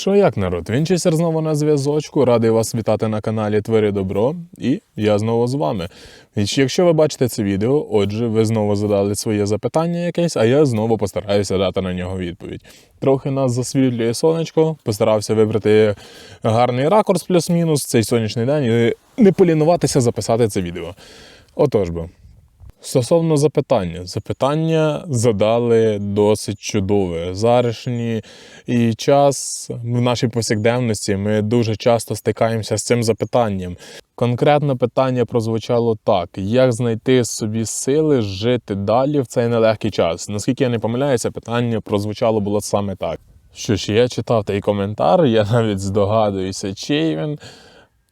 Що як народ? Вінчестер знову на зв'язочку. Радий вас вітати на каналі Твори Добро. І я знову з вами. І якщо ви бачите це відео, отже, ви знову задали своє запитання якесь, а я знову постараюся дати на нього відповідь. Трохи нас засвітлює сонечко, постарався вибрати гарний ракурс плюс-мінус цей сонячний день і не полінуватися записати це відео. Отож би. Стосовно запитання, запитання задали досить чудове. Зарішній і час в нашій повсякденності ми дуже часто стикаємося з цим запитанням. Конкретне питання прозвучало так: як знайти собі сили жити далі в цей нелегкий час? Наскільки я не помиляюся, питання прозвучало було саме так. Що ж, я читав той коментар, я навіть здогадуюся, чий він,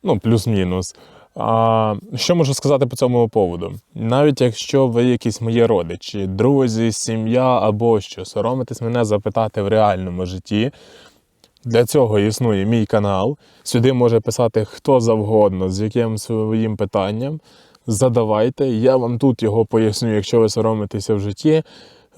ну, плюс-мінус. А, що можу сказати по цьому поводу? Навіть якщо ви якісь мої родичі, друзі, сім'я або що, соромитесь мене запитати в реальному житті. Для цього існує мій канал. Сюди може писати хто завгодно з яким своїм питанням. Задавайте, я вам тут його поясню, якщо ви соромитеся в житті.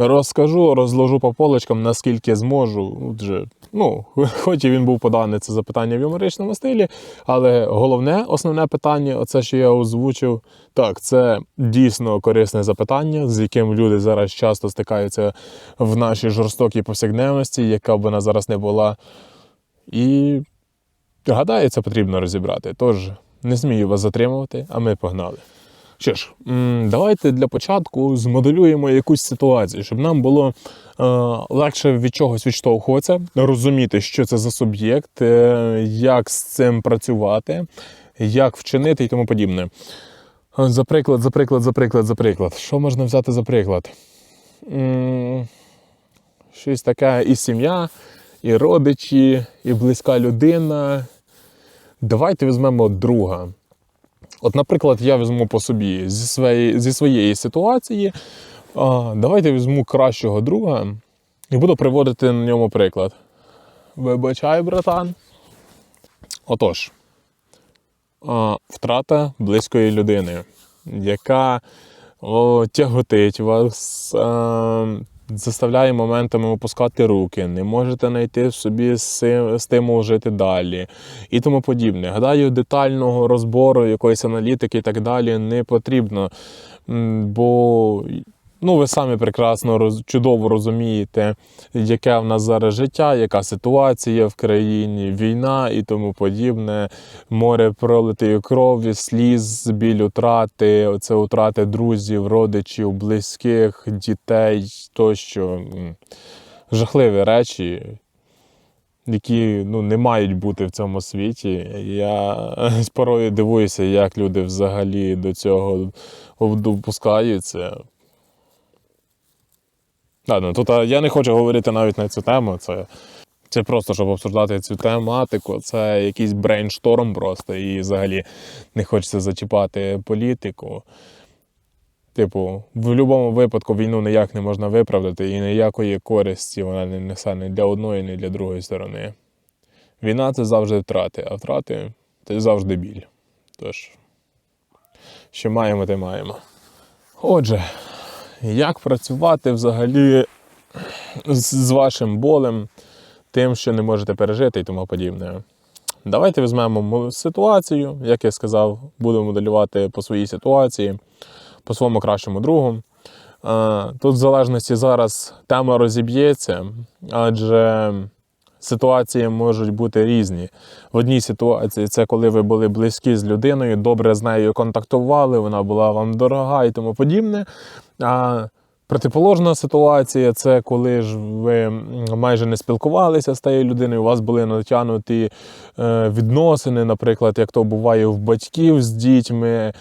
Розкажу, розложу по полочкам, наскільки зможу. Отже, ну, хоч і він був поданий це запитання в юморичному стилі, але головне, основне питання, оце, що я озвучив, так, це дійсно корисне запитання, з яким люди зараз часто стикаються в нашій жорстокій повсякденності, яка б вона зараз не була. І гадаю, це потрібно розібрати. Тож не змію вас затримувати, а ми погнали. Що ж, давайте для початку змоделюємо якусь ситуацію, щоб нам було е, легше від чогось відштовхуватися, розуміти, що це за суб'єкт, е, як з цим працювати, як вчинити і тому подібне. За приклад, за приклад, за приклад, за приклад. Що можна взяти за приклад? Щось таке і сім'я, і родичі, і близька людина. Давайте візьмемо друга. От, наприклад, я візьму по собі зі своєї, зі своєї ситуації. А, давайте візьму кращого друга і буду приводити на ньому приклад. Вибачай, братан. Отож, а, втрата близької людини, яка о, тяготить вас, а, заставляє моментами опускати руки, не можете знайти в собі стимул жити далі і тому подібне. Гадаю, детального розбору, якоїсь аналітики і так далі не потрібно, бо ну, ви самі прекрасно чудово розумієте, яке в нас зараз життя, яка ситуація в країні, війна і тому подібне, море пролитої крові, сліз, біль утрати, оце утрати друзів, родичів, близьких, дітей тощо. Жахливі речі, які ну, не мають бути в цьому світі. Я порою дивуюся, як люди взагалі до цього допускаються. Ладно, тут я не хочу говорити навіть на цю тему. Це, це просто, щоб обсуждати цю тематику. Це якийсь брейншторм просто, і взагалі не хочеться зачіпати політику. Типу, в будь-якому випадку війну ніяк не можна виправдати, і ніякої користі вона не несе ні для одної, ні для другої сторони. Війна це завжди втрати, а втрати це завжди біль. Тож, що маємо, те маємо. Отже, як працювати взагалі з вашим болем, тим, що не можете пережити і тому подібне. Давайте візьмемо ситуацію, як я сказав, будемо моделювати по своїй ситуації, по своєму кращому другу. Тут в залежності зараз тема розіб'ється, адже ситуації можуть бути різні. В одній ситуації це коли ви були близькі з людиною, добре з нею контактували, вона була вам дорога і тому подібне. А протиположна ситуація це коли ж ви майже не спілкувалися з тією людиною, у вас були натягнуті е, відносини, наприклад, як то буває в батьків з дітьми,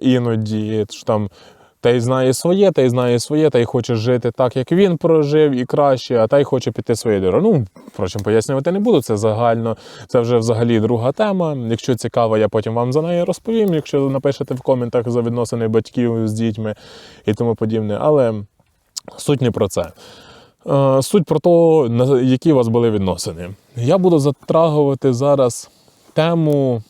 іноді що там. Та й знає своє, та й знає своє, та й хоче жити так, як він прожив, і краще, а та й хоче піти своєю дорогою. Ну, впрочем, пояснювати не буду, це загально, це вже взагалі друга тема. Якщо цікаво, я потім вам за неї розповім, якщо напишете в коментах за відносини батьків з дітьми і тому подібне. Але суть не про це. Е, Суть про те, які у вас були відносини. Я буду затрагувати зараз тему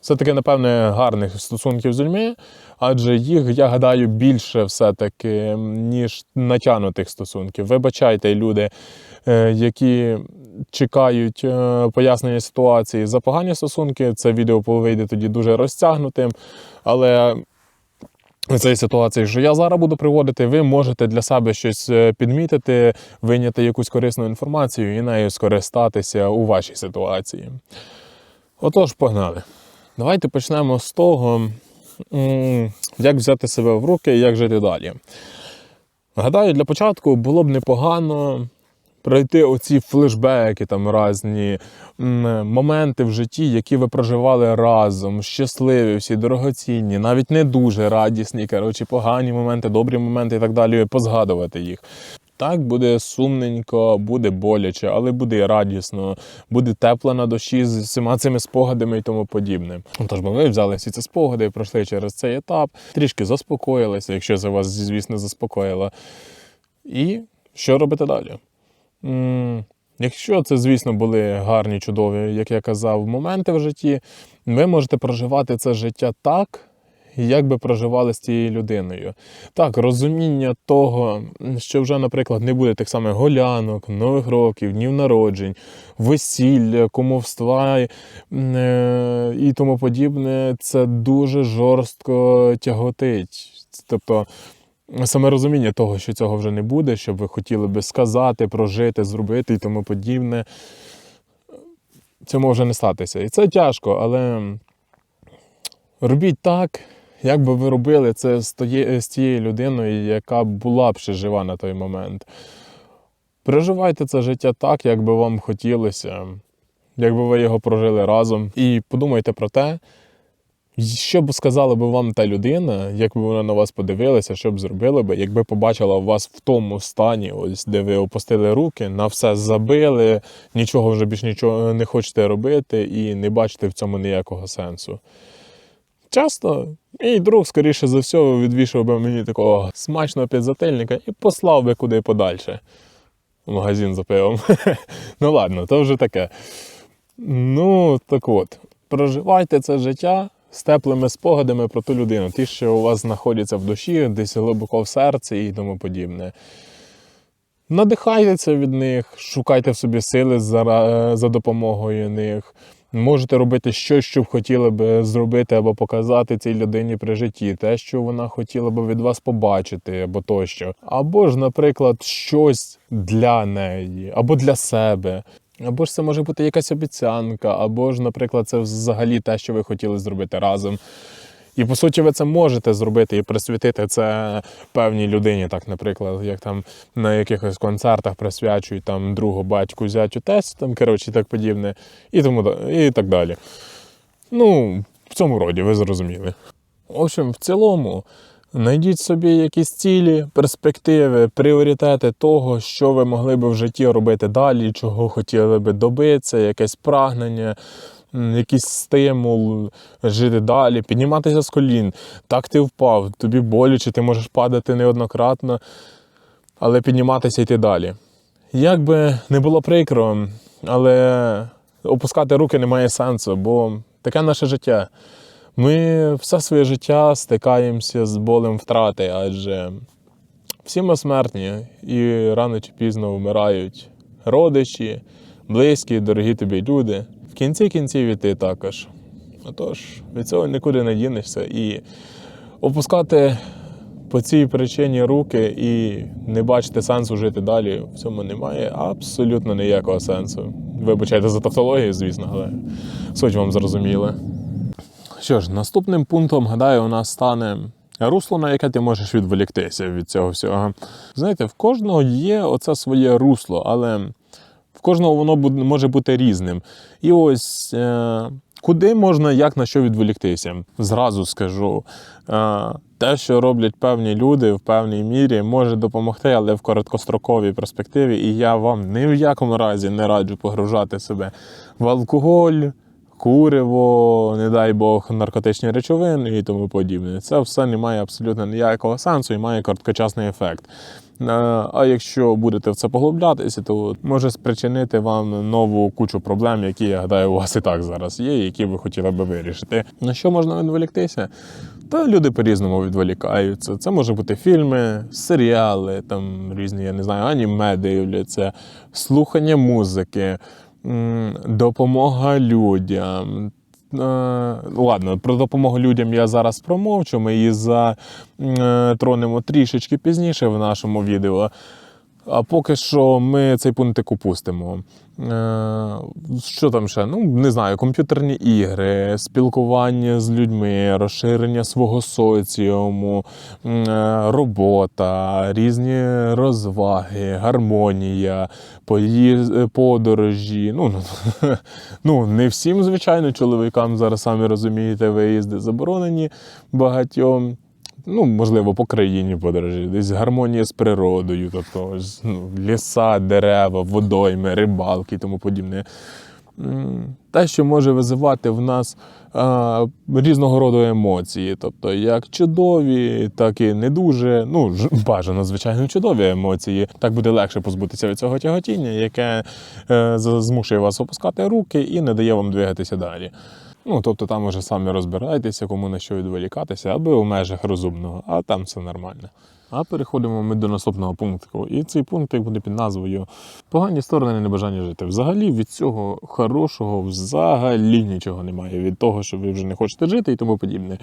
все-таки, напевне, гарних стосунків з людьми, адже їх, я гадаю, більше все-таки, ніж натягнутих стосунків. Вибачайте, люди, е, які чекають е, пояснення ситуації за погані стосунки. Це відео вийде тоді дуже розтягнутим. Але цій ситуації, що я зараз буду приводити, ви можете для себе щось е, підмітити, вийняти якусь корисну інформацію і нею скористатися у вашій ситуації. Отож, погнали. Давайте почнемо з того, як взяти себе в руки і як жити далі. Гадаю, для початку було б непогано пройти оці флешбеки, там різні моменти в житті, які ви проживали разом, щасливі, всі дорогоцінні, навіть не дуже радісні, коротше, погані моменти, добрі моменти і так далі, позгадувати їх. Так, буде сумненько, буде боляче, але буде і радісно, буде тепло на душі з всіма цими спогадами і тому подібне. Тож бо ви взяли всі ці спогади, пройшли через цей етап, трішки заспокоїлися, якщо це вас, звісно, заспокоїло. І що робити далі? М, Якщо це, звісно, були гарні, чудові, як я казав, моменти в житті, ви можете проживати це життя так, як би проживали з тією людиною. Так, розуміння того, що вже, наприклад, не буде тих самих голянок, нових років, днів народжень, весілля, кумовства е, і тому подібне, це дуже жорстко тяготить. Тобто. Саме розуміння того, що цього вже не буде, що ви хотіли би сказати, прожити, зробити і тому подібне, це може не статися. І це тяжко, але робіть так, як би ви робили це з, тією людиною, яка була б ще жива на той момент. Переживайте це життя так, як би вам хотілося, якби ви його прожили разом. І подумайте про те, що б сказала би вам та людина, як би вона на вас подивилася, що б зробила би, якби побачила вас в тому стані, ось де ви опустили руки, на все забили, нічого вже більш нічого не хочете робити і не бачите в цьому ніякого сенсу. Часто мій друг, скоріше за все, відвішав би мені такого смачного підзательника і послав би куди подальше. В магазин за пивом. ну ладно, то вже таке. Ну, так от, проживайте це життя з теплими спогадами про ту людину, ті, що у вас знаходяться в душі, десь глибоко в серці і тому подібне. Надихайтеся від них, шукайте в собі сили за, за допомогою них. Можете робити щось, що б хотіли б зробити або показати цій людині при житті, те, що вона хотіла б від вас побачити, або тощо. Або ж, наприклад, щось для неї, або для себе. Або ж це може бути якась обіцянка, або ж, наприклад, це взагалі те, що ви хотіли зробити разом. І по суті, ви це можете зробити і присвятити це певній людині, так, наприклад, як там на якихось концертах присвячують там другу батьку, зятю, тесть, там, коротше, і так подібне, і тому і так далі. Ну, в цьому роді, ви зрозуміли. В общем, в цілому, знайдіть собі якісь цілі, перспективи, пріоритети того, що ви могли би в житті робити далі, чого хотіли би добитися, якесь прагнення, якийсь стимул жити далі, підніматися з колін. Так ти впав, тобі боляче, ти можеш падати неоднократно, але підніматися йти далі. Як би не було прикро, але опускати руки немає сенсу, бо таке наше життя. Ми все своє життя стикаємося з болем втрати, адже всі ми смертні і рано чи пізно вмирають родичі, близькі, дорогі тобі люди. Кінці кінців і ти також. Отож, від цього нікуди не дінешся. І опускати по цій причині руки і не бачити сенсу жити далі, в цьому немає абсолютно ніякого сенсу. Вибачайте за тавтологію, звісно, але суть вам зрозуміла. Що ж, наступним пунктом, гадаю, у нас стане русло, на яке ти можеш відволіктися від цього всього. Знаєте, в кожного є оце своє русло, але кожного воно може бути різним. І ось е, куди можна як на що відволіктися? Зразу скажу. Е, те, що роблять певні люди в певній мірі, може допомогти, але в короткостроковій перспективі. І я вам ні в якому разі не раджу погружати себе в алкоголь, куриво, не дай Бог, наркотичні речовини і тому подібне. Це все не має абсолютно ніякого сенсу і має короткочасний ефект. Е, А якщо будете в це поглублятися, то може спричинити вам нову кучу проблем, які я гадаю, у вас і так зараз є, які ви хотіли би вирішити. На що можна відволіктися? Та люди по-різному відволікаються. Це може бути фільми, серіали, там різні, я не знаю, аніме дивляться, слухання музики, допомога людям. Е, Ладно, про допомогу людям я зараз промовчу. Ми її затронемо трішечки пізніше в нашому відео. А поки що ми цей пунктик упустимо. Е, Що там ще? Ну, не знаю, комп'ютерні ігри, спілкування з людьми, розширення свого соціуму, е, робота, різні розваги, гармонія, пої- подорожі. Ну, ну, ну, не всім, звичайно, чоловікам зараз самі розумієте, виїзди заборонені багатьом ну, можливо, по країні подорожі, десь гармонія з природою, тобто ну, ліса, дерева, водойми, рибалки і тому подібне. Те, що може визивати в нас а, різного роду емоції, тобто як чудові, так і не дуже. Ну, бажано, звичайно, чудові емоції. Так буде легше позбутися від цього тяготіння, яке е, змушує вас опускати руки і не дає вам двигатися далі. Ну, тобто там уже самі розбирайтеся, кому на що відволікатися, аби у межах розумного, а там все нормально. А переходимо ми до наступного пункту. І цей пункт буде під назвою Погані сторони небажання жити. Взагалі від цього хорошого взагалі нічого немає. Від того, що ви вже не хочете жити і тому подібне.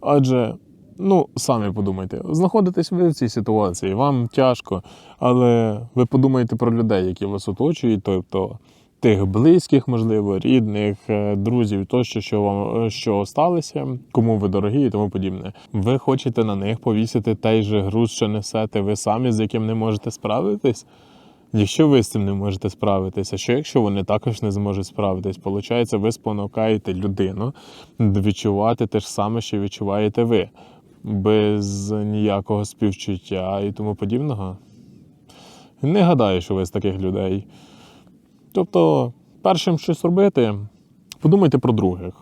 Адже, ну, самі подумайте, знаходитесь ви в цій ситуації, вам тяжко, але ви подумайте про людей, які вас оточують, тобто тих близьких, можливо, рідних, е, друзів, тощо, що вам е, що сталося, кому ви дорогі і тому подібне. Ви хочете на них повісити той же груз, що несете ви самі, з яким не можете справитись. Якщо ви з цим не можете справитися, що якщо вони також не зможуть справитись, виходить, ви спонукаєте людину відчувати те ж саме, що відчуваєте ви, без ніякого співчуття і тому подібного. Не гадаю, що ви з таких людей. Тобто, першим щось робити, подумайте про других.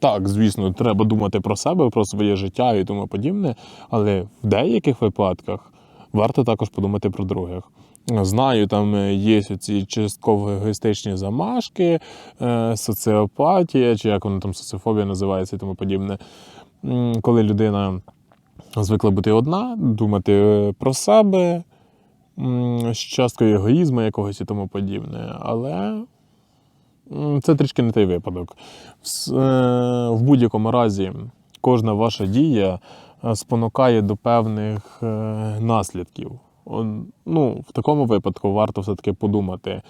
Так, звісно, треба думати про себе, про своє життя і тому подібне, але в деяких випадках варто також подумати про других. Знаю, там е, є ці частково егоїстичні замашки, е, соціопатія, чи як воно там соціофобія називається і тому подібне. Коли людина звикла бути одна, думати е, про себе, з часткою егоїзму якогось і тому подібне. Але це трішки не той випадок. Е, В будь-якому разі кожна ваша дія е, спонукає до певних е, наслідків. Ну, в такому випадку варто все-таки подумати,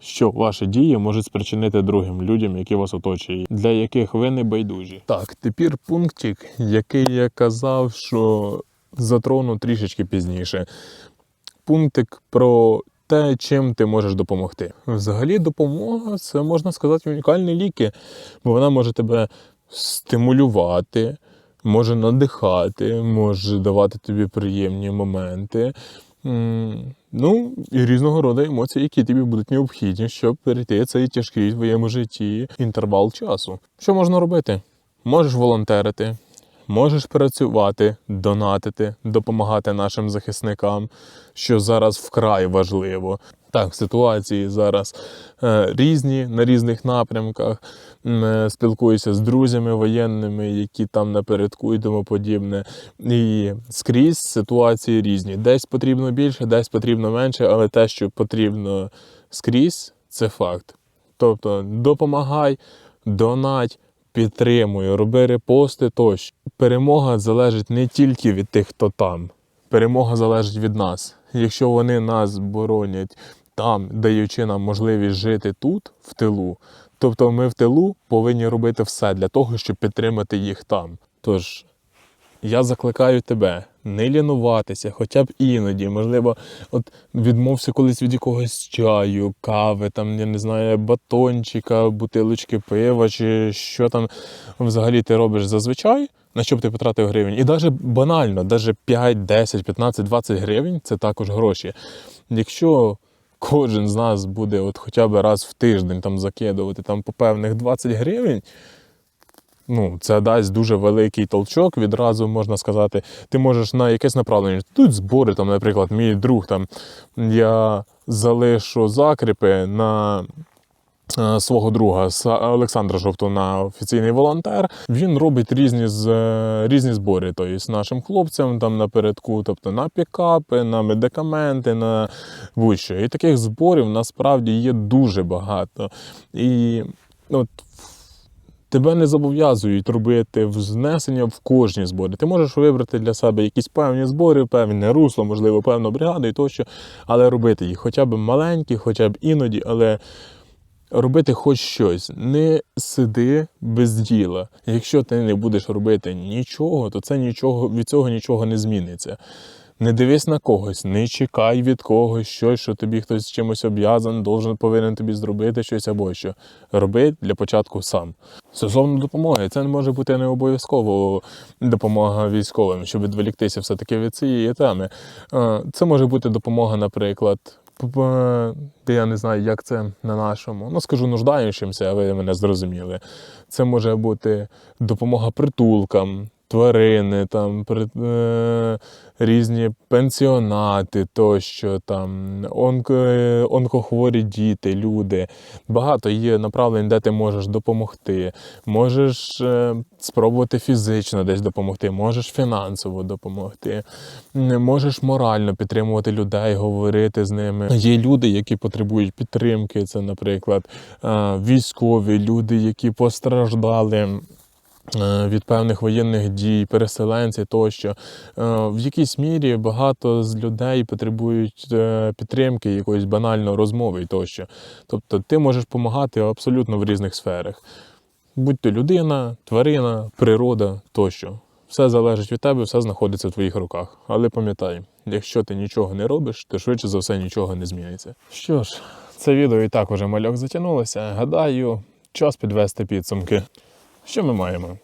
що ваші дії можуть спричинити другим людям, які вас оточують, для яких ви не байдужі. Так, тепер пунктик, який я казав, що затрону трішечки пізніше. Пунктик про те, чим ти можеш допомогти. Взагалі, допомога це можна сказати унікальні ліки, бо вона може тебе стимулювати, може надихати, може давати тобі приємні моменти. Ну, і різного роду емоції, які тобі будуть необхідні, щоб перейти цей тяжкий в твоєму житті інтервал часу. Що можна робити? Можеш волонтерити, можеш працювати, донатити, допомагати нашим захисникам, що зараз вкрай важливо. Так, ситуації зараз е, різні на різних напрямках. Е, Спілкуюся з друзями воєнними, які там напередку і тому подібне. І скрізь ситуації різні. Десь потрібно більше, десь потрібно менше, але те, що потрібно скрізь, це факт. Тобто допомагай, донать, підтримуй, роби репости тощо. Перемога залежить не тільки від тих, хто там. Перемога залежить від нас. Якщо вони нас боронять там, даючи нам можливість жити тут, в тилу, тобто ми в тилу повинні робити все для того, щоб підтримати їх там. Тож я закликаю тебе не лінуватися, хоча б іноді. Можливо, от відмовся колись від якогось чаю, кави, там, я не знаю, батончика, бутилочки пива, чи що там взагалі ти робиш зазвичай, на що б ти потратив гривень. І навіть банально, навіть 5, 10, 15, 20 гривень це також гроші. Якщо кожен з нас буде от хоча б раз в тиждень там закидувати там по певних 20 гривень. Ну, це дасть дуже великий толчок. Відразу можна сказати, ти можеш на якесь направлення. Тут збори, там, наприклад, мій друг там я залишу закріпи на е, свого друга Олександра Жовту на офіційний волонтер. Він робить різні е, різні збори. Тобто нашим хлопцям там напередку, тобто на пікапи, на медикаменти, на будь-що. І таких зборів насправді є дуже багато. І от Тебе не зобов'язують робити внесення в кожні збори. Ти можеш вибрати для себе якісь певні збори, певне русло, можливо, певну бригаду і тощо, але робити їх хоча б маленькі, хоча б іноді, але робити хоч щось. Не сиди без діла. Якщо ти не будеш робити нічого, то це нічого від цього нічого не зміниться. Не дивись на когось, не чекай від когось щось, що тобі хтось чимось об'язан, должен, повинен тобі зробити щось або що. Роби для початку сам. Стосовно допомоги, це не може бути не обов'язково допомога військовим, щоб відволіктися все-таки від цієї теми. Е, Це може бути допомога, наприклад, я не знаю, як це на нашому. Ну, скажу нуждаючимся, а ви мене зрозуміли. Це може бути допомога притулкам, тварини, там, е, різні пенсіонати тощо, там, онко, е, онкохворі діти, люди. Багато є направлень, де ти можеш допомогти. Можеш е, спробувати фізично десь допомогти, можеш фінансово допомогти, можеш морально підтримувати людей, говорити з ними. Є люди, які потребують підтримки. Це, наприклад, е, військові, люди, які постраждали. Е, Від певних воєнних дій, переселенці тощо. Е, В якійсь мірі багато з людей потребують е, підтримки, якоїсь банальної розмови тощо. Тобто ти можеш допомагати абсолютно в різних сферах. Будь то людина, тварина, природа тощо. Все залежить від тебе, все знаходиться в твоїх руках. Але пам'ятай, якщо ти нічого не робиш, то швидше за все нічого не зміниться. Що ж, це відео і так уже мальок затягнулося. Гадаю, час підвести підсумки. Що ми маємо?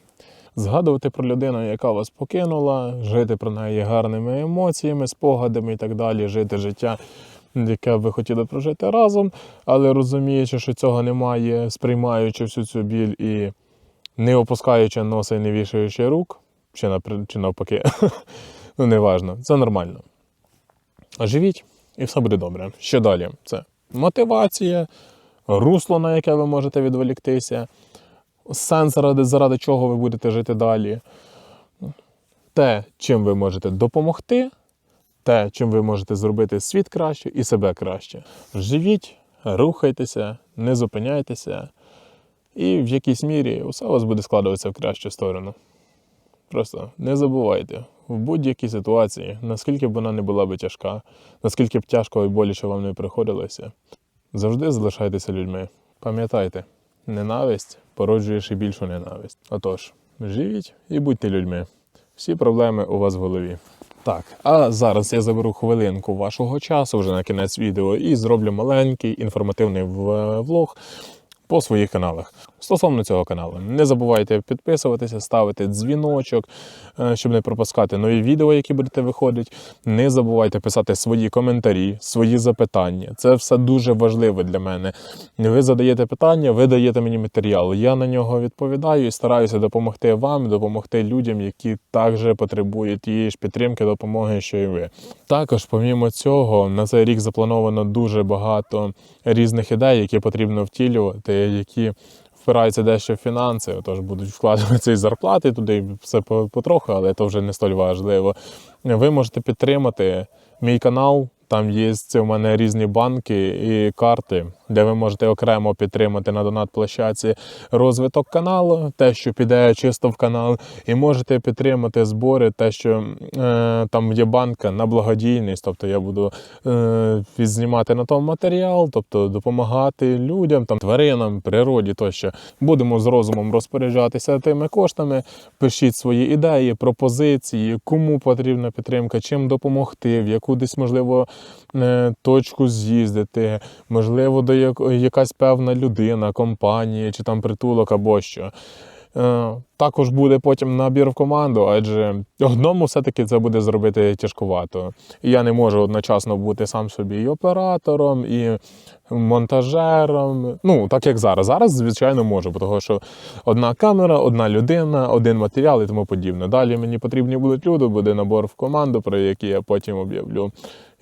Згадувати про людину, яка вас покинула, жити про неї гарними емоціями, спогадами і так далі, жити життя, яке ви хотіли прожити разом, але розуміючи, що цього немає, сприймаючи всю цю біль і не опускаючи носа і не вішаючи рук, чи, чи навпаки, ну неважно, це нормально. Живіть, і все буде добре. Що далі? Це мотивація, русло, на яке ви можете відволіктися, сенс, заради, заради чого ви будете жити далі. Те, чим ви можете допомогти, те, чим ви можете зробити світ краще і себе краще. Живіть, рухайтеся, не зупиняйтеся, і в якійсь мірі усе у вас буде складуватися в кращу сторону. Просто не забувайте, в будь-якій ситуації, наскільки б вона не була би тяжка, наскільки б тяжко і боляче вам не приходилося, завжди залишайтеся людьми. Пам'ятайте, ненависть породжує ще більшу ненависть. Отож, живіть і будьте людьми. Всі проблеми у вас в голові. Так, а зараз я заберу хвилинку вашого часу вже на кінець відео і зроблю маленький інформативний влог по своїх каналах. Стосовно цього каналу, не забувайте підписуватися, ставити дзвіночок, е, щоб не пропускати нові відео, які будете виходити. Не забувайте писати свої коментарі, свої запитання. Це все дуже важливо для мене. Ви задаєте питання, ви даєте мені матеріал. Я на нього відповідаю і стараюся допомогти вам, допомогти людям, які також потребують тієї ж підтримки, допомоги, що і ви. Також, помімо цього, на цей рік заплановано дуже багато різних ідей, які потрібно втілювати, які впираються дещо в фінанси, тож будуть вкладатися і зарплати туди, і все по- потроху, але це вже не столь важливо. Ви можете підтримати мій канал. Там є у мене різні банки і карти, де ви можете окремо підтримати на донат площадці розвиток каналу, те, що піде чисто в канал, і можете підтримати збори, те, що е, там є банка на благодійність, тобто я буду е, відзнімати на тому матеріал, тобто допомагати людям, там тваринам, природі тощо. Будемо з розумом розпоряджатися тими коштами. Пишіть свої ідеї, пропозиції, кому потрібна підтримка, чим допомогти, в яку десь можливо е, точку з'їздити, можливо, до якась певна людина, компанія чи там притулок або що. Е, Також буде потім набір в команду, адже одному все-таки це буде зробити тяжкувато. Я не можу одночасно бути сам собі і оператором, і монтажером. Ну, так як зараз. Зараз, звичайно, можу, того що одна камера, одна людина, один матеріал і тому подібне. Далі мені потрібні будуть люди, буде набор в команду, про який я потім об'явлю.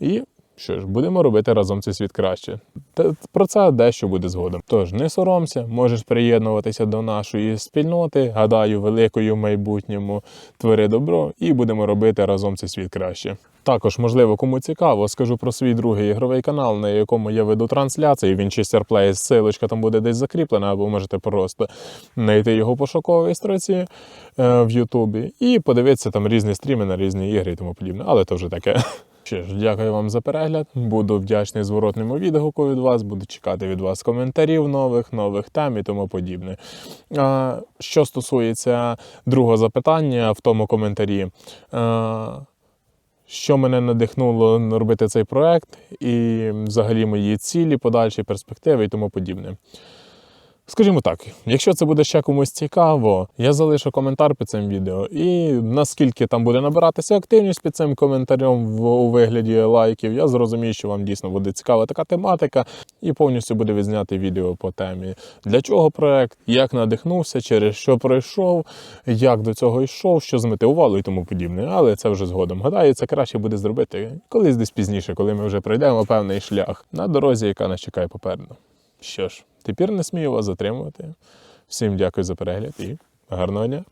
І що ж, будемо робити разом цей світ краще. Та про це дещо буде згодом. Тож не соромся, можеш приєднуватися до нашої спільноти. Гадаю, великою в майбутньому твори добро, і будемо робити разом цей світ краще. Також, можливо, кому цікаво, скажу про свій другий ігровий канал, на якому я веду трансляції. Він Winchester Play. Силочка там буде десь закріплена, або можете просто знайти його пошуковій строці е, в Ютубі і подивитися там різні стріми на різні ігри і тому подібне. Але то вже таке. Ще ж, дякую вам за перегляд. Буду вдячний зворотному відгуку від вас. Буду чекати від вас коментарів нових, нових тем і тому подібне. А, що стосується другого запитання в тому коментарі. А, що мене надихнуло робити цей проект, і взагалі мої цілі, подальші перспективи і тому подібне. Скажімо так, якщо це буде ще комусь цікаво, я залишу коментар під цим відео. І наскільки там буде набиратися активність під цим коментарем в, у вигляді лайків, я зрозумію, що вам дійсно буде цікава така тематика, і повністю буде відзняти відео по темі. Для чого проект, як надихнувся, через що пройшов, як до цього йшов, що змотивувало і тому подібне. Але це вже згодом. Гадаю, це краще буде зробити колись десь пізніше, коли ми вже пройдемо певний шлях на дорозі, яка нас чекає попереду. Що ж, тепер не смію вас затримувати. Всім дякую за перегляд і гарного дня!